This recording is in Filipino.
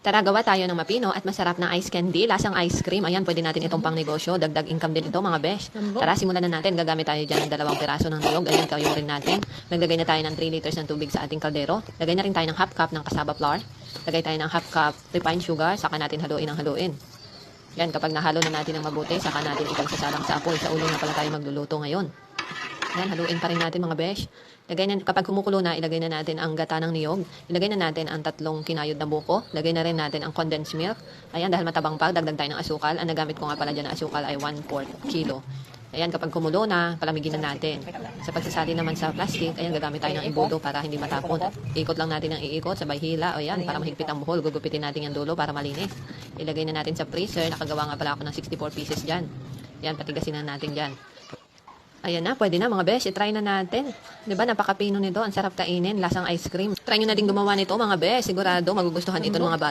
Tara, gawa tayo ng mapino at masarap na ice candy, lasang ice cream. Ayan, pwede natin itong pang negosyo. Dagdag income din ito, mga besh. Tara, simulan na natin. Gagamit tayo dyan ng dalawang piraso ng niyog. Ayan, kayong rin natin. Naglagay na tayo ng 3 liters ng tubig sa ating kaldero. Lagay na rin tayo ng half cup ng kasaba flour. Lagay tayo ng half cup refined sugar. Saka natin haluin ang haluin. Yan, kapag nahalo na natin ng mabuti, saka natin ipagsasalang sa apoy. Sa ulo na pala tayo magluluto ngayon. Yan, haluin pa rin natin mga besh. Lagay na, kapag kumukulo na, ilagay na natin ang gata ng niyog. Ilagay na natin ang tatlong kinayod na buko. Lagay na rin natin ang condensed milk. Ayan, dahil matabang pa, dagdag tayo ng asukal. Ang nagamit ko nga pala dyan na asukal ay 1/4 kilo. Ayan, kapag kumulo na, palamigin na natin. Sa pagsasali naman sa plastic, ayan, gagamit tayo ng ibudo para hindi matapon. Ikot lang natin ang iikot, sabay hila. O yan, para mahigpit ang buhol. Gugupitin natin yung dulo para malinis. Ilagay na natin sa freezer. Nakagawa nga pala ako ng 64 pieces dyan. Yan, patigasin na natin dyan. Ayan na, pwede na mga besh. I-try na natin. Ba, napakapino nito. Ang sarap kainin. Lasang ice cream. Try nyo na din gumawa nito mga besh. Sigurado magugustuhan ito ng mga bata.